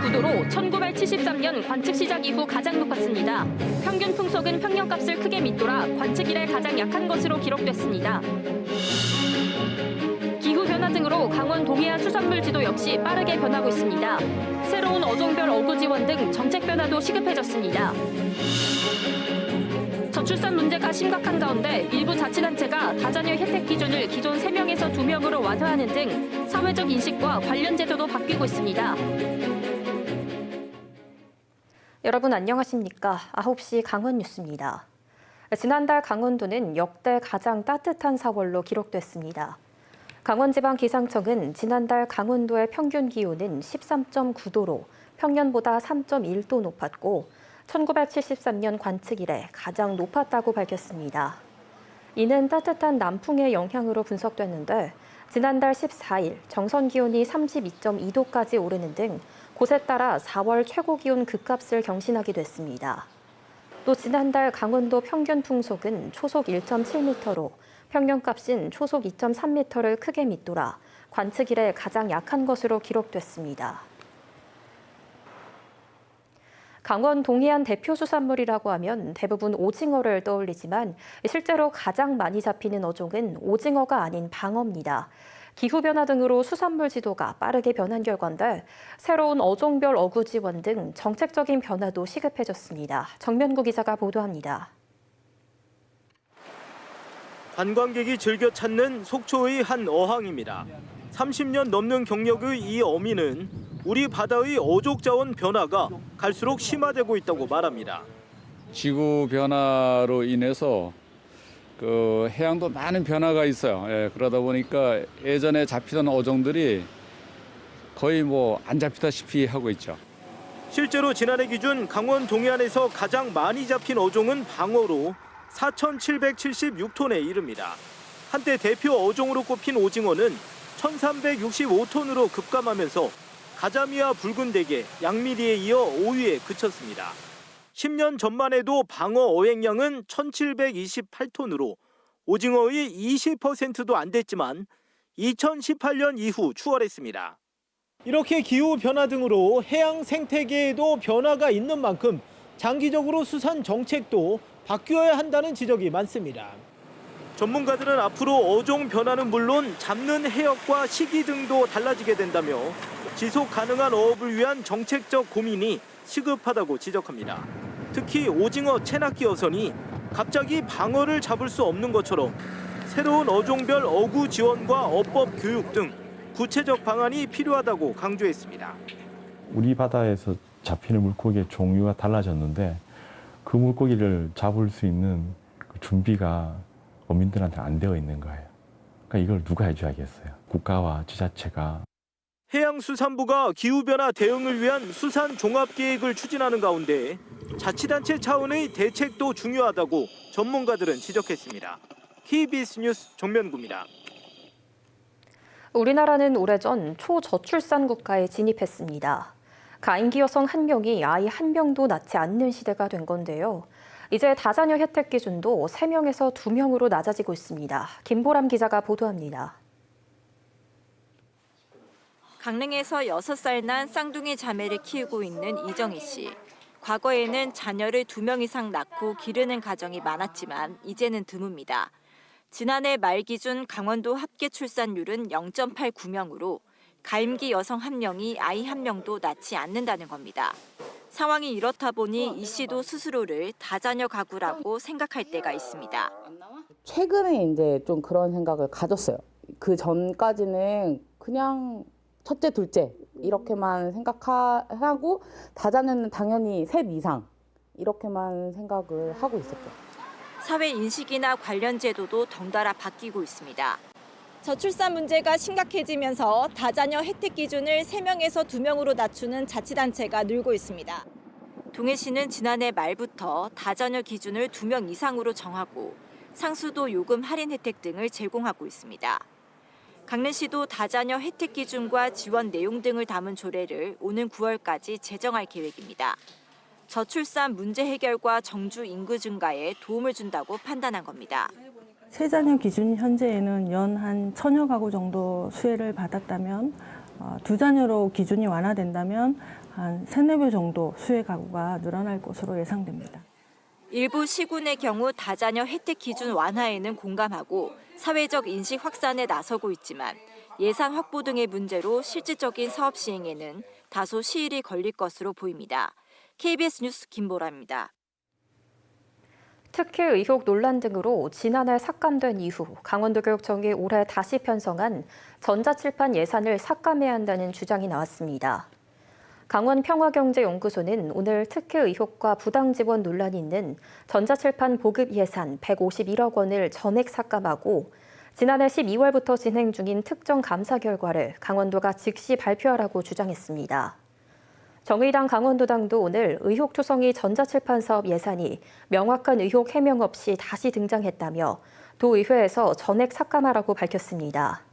13.9도로 1973년 관측 시작 이후 가장 높았습니다. 평균 풍속은 평년값을 크게 밑돌아 관측 이래 가장 약한 것으로 기록됐습니다. 기후 변화 등으로 강원 동해안 수산물 지도 역시 빠르게 변하고 있습니다. 새로운 어종별 어구 지원 등 정책 변화도 시급해졌습니다. 저출산 문제가 심각한 가운데 일부 자치단체가 다자녀 혜택 기준을 기존 3명에서 2명으로 완화하는 등 사회적 인식과 관련 제도도 바뀌고 있습니다. 여러분 안녕하십니까? 9시 강원 뉴스입니다. 지난달 강원도는 역대 가장 따뜻한 4월로 기록됐습니다. 강원지방기상청은 지난달 강원도의 평균 기온은 13.9도로 평년보다 3.1도 높았고 1973년 관측 이래 가장 높았다고 밝혔습니다. 이는 따뜻한 남풍의 영향으로 분석됐는데 지난달 14일 정선 기온이 32.2도까지 오르는 등 곳에 따라 4월 최고 기온 급값을 경신하게 됐습니다. 또 지난달 강원도 평균 풍속은 초속 1.7m로 평년값인 초속 2.3m를 크게 밑돌아 관측 이래 가장 약한 것으로 기록됐습니다. 강원 동해안 대표 수산물이라고 하면 대부분 오징어를 떠올리지만 실제로 가장 많이 잡히는 어종은 오징어가 아닌 방어입니다. 기후변화 등으로 수산물 지도가 빠르게 변한 결과인데 새로운 어종별 어구 지원 등 정책적인 변화도 시급해졌습니다. 정면구 기자가 보도합니다. 관광객이 즐겨 찾는 속초의 한 어항입니다. 30년 넘는 경력의 이 어민은 우리 바다의 어족 자원 변화가 갈수록 심화되고 있다고 말합니다. 지구 변화로 인해서 그 해양도 많은 변화가 있어요. 예, 그러다 보니까 예전에 잡히던 어종들이 거의 뭐 안 잡히다시피 하고 있죠. 실제로 지난해 기준 강원 동해안에서 가장 많이 잡힌 어종은 방어로 4,776톤에 이릅니다. 한때 대표 어종으로 꼽힌 오징어는 1,365톤으로 급감하면서 가자미와 붉은 대게, 양미리에 이어 5위에 그쳤습니다. 10년 전만 해도 방어 어획량은 1,728톤으로 오징어의 20%도 안 됐지만 2018년 이후 추월했습니다. 이렇게 기후 변화 등으로 해양 생태계에도 변화가 있는 만큼 장기적으로 수산 정책도 바뀌어야 한다는 지적이 많습니다. 전문가들은 앞으로 어종 변화는 물론 잡는 해역과 시기 등도 달라지게 된다며 지속 가능한 어업을 위한 정책적 고민이 시급하다고 지적합니다. 특히 오징어 체납기 어선이 갑자기 방어를 잡을 수 없는 것처럼 새로운 어종별 어구 지원과 어법 교육 등 구체적 방안이 필요하다고 강조했습니다. 우리 바다에서 잡히는 물고기의 종류가 달라졌는데 그 물고기를 잡을 수 있는 그 준비가 어민들한테 안 되어 있는 거예요. 그러니까 이걸 누가 해줘야겠어요. 국가와 지자체가 해양수산부가 기후변화 대응을 위한 수산 종합계획을 추진하는 가운데 자치단체 차원의 대책도 중요하다고 전문가들은 지적했습니다. KBS 뉴스 정면구입니다. 우리나라는 오래전 초저출산 국가에 진입했습니다. 가임기 여성 한 명이 아이 한 명도 낳지 않는 시대가 된 건데요. 이제 다자녀 혜택 기준도 3명에서 2명으로 낮아지고 있습니다. 김보람 기자가 보도합니다. 강릉에서 6살 난 쌍둥이 자매를 키우고 있는 이정희 씨. 과거에는 자녀를 2명 이상 낳고 기르는 가정이 많았지만 이제는 드뭅니다. 지난해 말 기준 강원도 합계 출산율은 0.89명으로 가임기 여성 한 명이 아이 한 명도 낳지 않는다는 겁니다. 상황이 이렇다 보니 이 씨도 스스로를 다자녀 가구라고 생각할 때가 있습니다. 최근에 이제 좀 그런 생각을 가졌어요. 그 전까지는 그냥 첫째, 둘째 이렇게만 생각하고 다자녀는 당연히 셋 이상 이렇게만 생각을 하고 있었죠. 사회 인식이나 관련 제도도 덩달아 바뀌고 있습니다. 저출산 문제가 심각해지면서 다자녀 혜택 기준을 3명에서 2명으로 낮추는 자치단체가 늘고 있습니다. 동해 시는 지난해 말부터 다자녀 기준을 2명 이상으로 정하고 상수도 요금 할인 혜택 등을 제공하고 있습니다. 강릉시도 다자녀 혜택 기준과 지원 내용 등을 담은 조례를 오는 9월까지 제정할 계획입니다. 저출산 문제 해결과 정주 인구 증가에 도움을 준다고 판단한 겁니다. 세자녀 기준 현재에는 연 한 천여 가구 정도 수혜를 받았다면 어, 두 자녀로 기준이 완화된다면 한 세네 배 정도 수혜 가구가 늘어날 것으로 예상됩니다. 일부 시군의 경우 다자녀 혜택 기준 완화에는 공감하고 사회적 인식 확산에 나서고 있지만 예산 확보 등의 문제로 실질적인 사업 시행에는 다소 시일이 걸릴 것으로 보입니다. KBS 뉴스 김보라입니다. 특혜 의혹 논란 등으로 지난해 삭감된 이후 강원도교육청이 올해 다시 편성한 전자칠판 예산을 삭감해야 한다는 주장이 나왔습니다. 강원평화경제연구소는 오늘 특혜 의혹과 부당 지원 논란이 있는 전자칠판 보급 예산 151억 원을 전액 삭감하고 지난해 12월부터 진행 중인 특정 감사 결과를 강원도가 즉시 발표하라고 주장했습니다. 정의당 강원도당도 오늘 의혹투성이 전자칠판 사업 예산이 명확한 의혹 해명 없이 다시 등장했다며 도의회에서 전액 삭감하라고 밝혔습니다.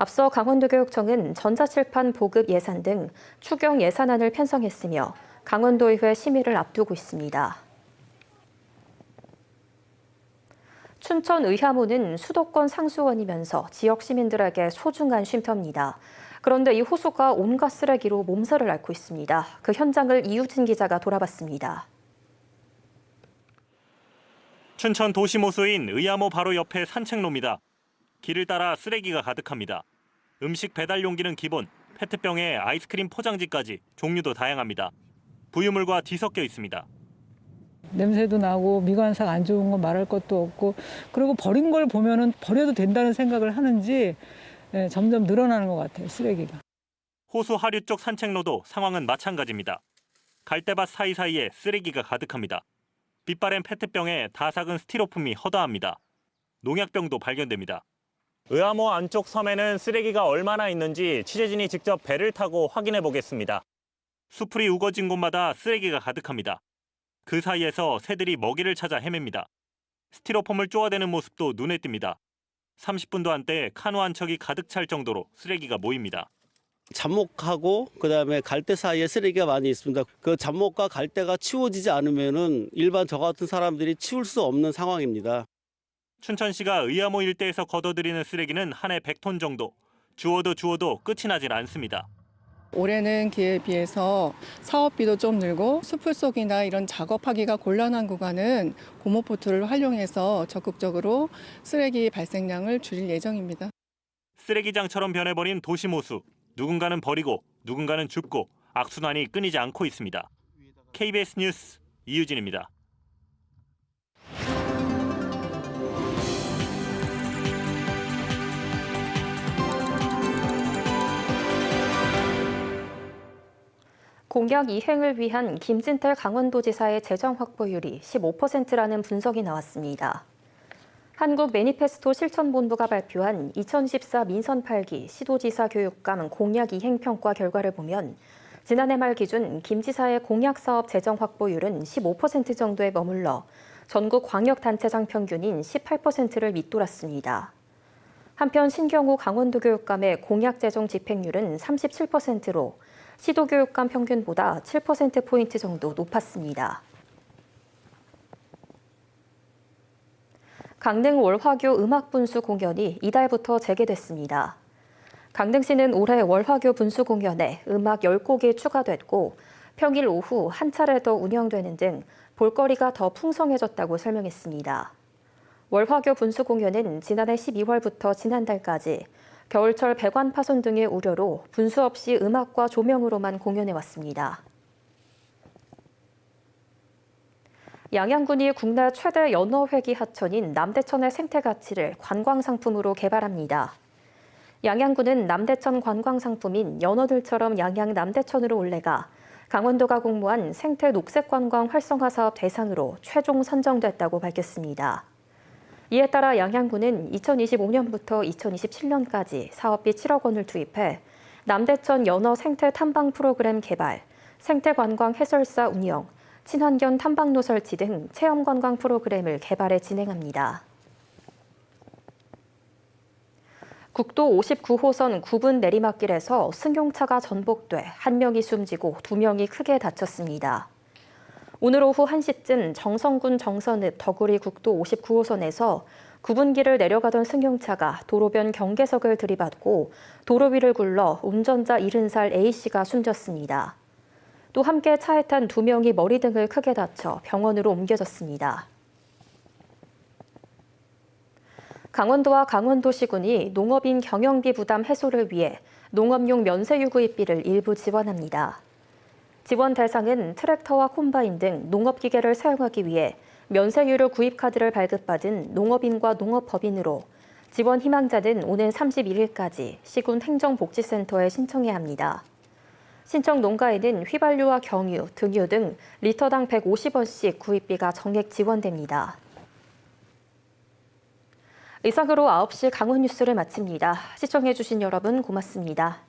앞서 강원도교육청은 전자칠판 보급 예산 등 추경 예산안을 편성했으며 강원도의회 심의를 앞두고 있습니다. 춘천 의하모는 수도권 상수원이면서 지역 시민들에게 소중한 쉼터입니다. 그런데 이 호수가 온갖 쓰레기로 몸살을 앓고 있습니다. 그 현장을 이우진 기자가 돌아봤습니다. 춘천 도시모수인 의암호 바로 옆에 산책로입니다. 길을 따라 쓰레기가 가득합니다. 음식 배달 용기는 기본, 페트병에 아이스크림 포장지까지 종류도 다양합니다. 부유물과 뒤섞여 있습니다. 냄새도 나고 미관상 안 좋은 거 말할 것도 없고 그리고 버린 걸 보면은 버려도 된다는 생각을 하는지 예, 점점 늘어나는 것 같아요 쓰레기가. 호수 하류 쪽 산책로도 상황은 마찬가지입니다. 갈대밭 사이사이에 쓰레기가 가득합니다. 빛바랜 페트병에 다 삭은 스티로폼이 허다합니다. 농약병도 발견됩니다. 의암호 안쪽 섬에는 쓰레기가 얼마나 있는지 취재진이 직접 배를 타고 확인해 보겠습니다. 수풀이 우거진 곳마다 쓰레기가 가득합니다. 그 사이에서 새들이 먹이를 찾아 헤맵니다. 스티로폼을 쪼아대는 모습도 눈에 띕니다. 30분도 한때 카누 한 척이 가득 찰 정도로 쓰레기가 모입니다. 잡목하고 그다음에 갈대 사이에 쓰레기가 많이 있습니다. 그 잡목과 갈대가 치워지지 않으면은 일반 저 같은 사람들이 치울 수 없는 상황입니다. 춘천시가 의암호 일대에서 걷어들이는 쓰레기는 한 해 100톤 정도. 주워도 주워도 끝이 나질 않습니다. 올해는 기회에 비해서 사업비도 좀 늘고 수풀 속이나 이런 작업하기가 곤란한 구간은 고모포트를 활용해서 적극적으로 쓰레기 발생량을 줄일 예정입니다. 쓰레기장처럼 변해버린 도시 모수. 누군가는 버리고 누군가는 줍고 악순환이 끊이지 않고 있습니다. KBS 뉴스 이유진입니다. 공약 이행을 위한 김진태 강원도지사의 재정 확보율이 15%라는 분석이 나왔습니다. 한국 매니페스토 실천본부가 발표한 2024 민선 8기 시도지사 교육감 공약 이행 평가 결과를 보면 지난해 말 기준 김 지사의 공약 사업 재정 확보율은 15% 정도에 머물러 전국 광역단체장 평균인 18%를 밑돌았습니다. 한편 신경우 강원도 교육감의 공약 재정 집행률은 37%로 시도교육감 평균보다 7%포인트 정도 높았습니다. 강릉 월화교 음악 분수 공연이 이달부터 재개됐습니다. 강릉시는 올해 월화교 분수 공연에 음악 10곡이 추가됐고 평일 오후 한 차례 더 운영되는 등 볼거리가 더 풍성해졌다고 설명했습니다. 월화교 분수 공연은 지난해 12월부터 지난달까지 겨울철 배관 파손 등의 우려로 분수 없이 음악과 조명으로만 공연해 왔습니다. 양양군이 국내 최대 연어회기 하천인 남대천의 생태 가치를 관광 상품으로 개발합니다. 양양군은 남대천 관광 상품인 연어들처럼 양양 남대천으로 올래가 강원도가 공모한 생태 녹색 관광 활성화 사업 대상으로 최종 선정됐다고 밝혔습니다. 이에 따라 양양군은 2025년부터 2027년까지 사업비 7억 원을 투입해 남대천 연어 생태 탐방 프로그램 개발, 생태 관광 해설사 운영, 친환경 탐방로 설치 등 체험 관광 프로그램을 개발해 진행합니다. 국도 59호선 9분 내리막길에서 승용차가 전복돼 한 명이 숨지고 두 명이 크게 다쳤습니다. 오늘 오후 1시쯤 정성군 정선읍 덕우리 국도 59호선에서 구분기를 내려가던 승용차가 도로변 경계석을 들이받고 도로 위를 굴러 운전자 70살 A씨가 숨졌습니다. 또 함께 차에 탄 두 명이 머리 등을 크게 다쳐 병원으로 옮겨졌습니다. 강원도와 강원도시군이 농업인 경영비 부담 해소를 위해 농업용 면세유 구입비를 일부 지원합니다. 지원 대상은 트랙터와 콤바인 등 농업기계를 사용하기 위해 면세유료 구입 카드를 발급받은 농업인과 농업법인으로 지원 희망자는 오는 31일까지 시군 행정복지센터에 신청해야 합니다. 신청 농가에는 휘발유와 경유, 등유 등 리터당 150원씩 구입비가 정액 지원됩니다. 이상으로 9시 강원 뉴스를 마칩니다. 시청해주신 여러분 고맙습니다.